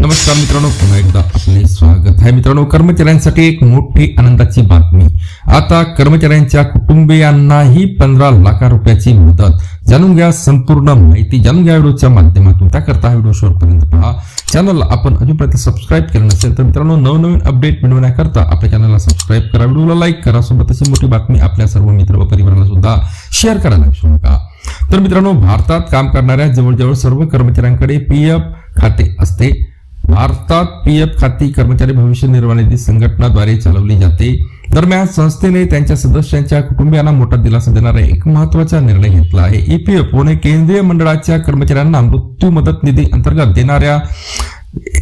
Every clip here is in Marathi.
नमस्कार मित्रांनो पुन्हा एकदा आपले स्वागत आहे. मित्रांनो कर्मचाऱ्यांसाठी एक मोठी आनंदाची बातमी. आता कर्मचाऱ्यांच्या कुटुंबियांनाही पंधरा लाख रुपयाची मदत. जाणून घ्या संपूर्ण माहिती. जाणून घ्या व्हिडिओच्या माध्यमातून. त्याकरता हा व्हिडिओ शेवटपर्यंत पहा. चॅनलला आपण अजूनपर्यंत सबस्क्राईब केलं नसेल तर मित्रांनो नवनवीन अपडेट मिळवण्याकरता आपल्या चॅनलला सबस्क्राईब करा. व्हिडिओला लाईक करा. सोबत अशी मोठी बातमी आपल्या सर्व मित्र व परिवाराला सुद्धा शेअर करायला विसरू नका. तर मित्रांनो भारतात काम करणाऱ्या जवळजवळ सर्व कर्मचाऱ्यांकडे पी एफ खाते असते. भारतात पी एफ खाती कर्मचारी भविष्य निर्वाह निधी संघटनाद्वारे चालवली जाते. दरम्यान संस्थेने त्यांच्या सदस्यांच्या कुटुंबियांना मोठा दिलासा देणारा एक महत्त्वाचा निर्णय घेतला आहे. ईपीएफओने केंद्रीय मंडळाच्या कर्मचाऱ्यांना मृत्यू मदत निधी अंतर्गत देणाऱ्या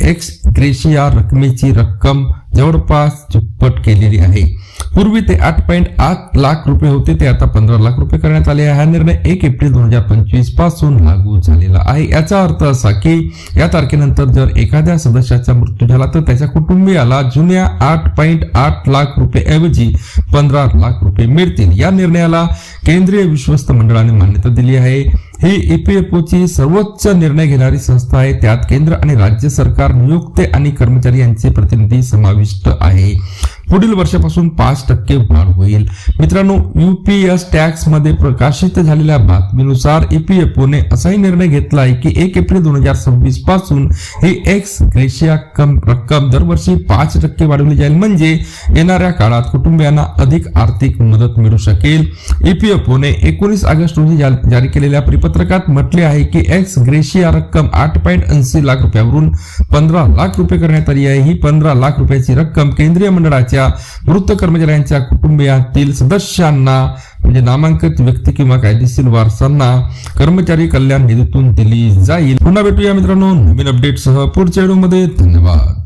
एक्स ग्रेशिया रकमेची रक्कम जवळपास दुप्पट केलेली आहे. पूर्वी ते आठ पॉईंट आठ लाख रुपये होते ते आता पंधरा लाख रुपये करण्यात आले हा निर्णय एक एप्रिल दोन हजार पंचवीसपासून लागू झालेला आहे. याचा अर्थ असा की या तारखेनंतर जर एखाद्या सदस्याचा मृत्यू झाला तर त्याच्या कुटुंबियाला जुन्या आठ पॉईंट आठ लाख रुपये ऐवजी पंधरा लाख रुपये मिळतील. या निर्णयाला केंद्रीय विश्वस्त मंडळाने मान्यता दिली आहे. ही ईपीएफओची सर्वोच्च निर्णय घेणारी संस्था आहे. त्यात केंद्र आणि राज्य सरकार नियुक्ते आणि कर्मचारी यांचे प्रतिनिधी समाविष्ट आहे. पुढील वर्षापासून पाच टक्के वाढ होईल. मित्रांनो युपीएस टॅक्समध्ये प्रकाशित झालेल्या बातमीनुसार ईपीएफओने असाही निर्णय घेतला आहे की एक एप्रिल दोन हजार सव्वीसपासून ही एक्स ग्रेशिया कम रक्कम दरवर्षी पाच टक्के वाढवली जाईल. म्हणजे येणाऱ्या काळात कुटुंबियांना अधिक आर्थिक मदत मिळू शकेल. ईपीएफओने एकोणीस ऑगस्ट रोजी जारी केलेल्या परिपत्रकात म्हटले आहे की एक्स ग्रेशिया रक्कम आठ पॉईंट ऐंशी लाख रुपयावरून पंधरा लाख रुपये करण्यात आली आहे. ही पंधरा लाख रुपयाची रक्कम केंद्रीय मंडळाच्या मृत कर्मचाऱ्यांच्या कुटुंबियांतील सदस्यांना म्हणजे नामांकित व्यक्ती किंवा कायदेशीर वारसांना कर्मचारी कल्याण निधीतून दिली जाईल. पुन्हा भेटूया मित्रांनो नवीन अपडेटसह पुढच्या व्हिडिओमध्ये. धन्यवाद.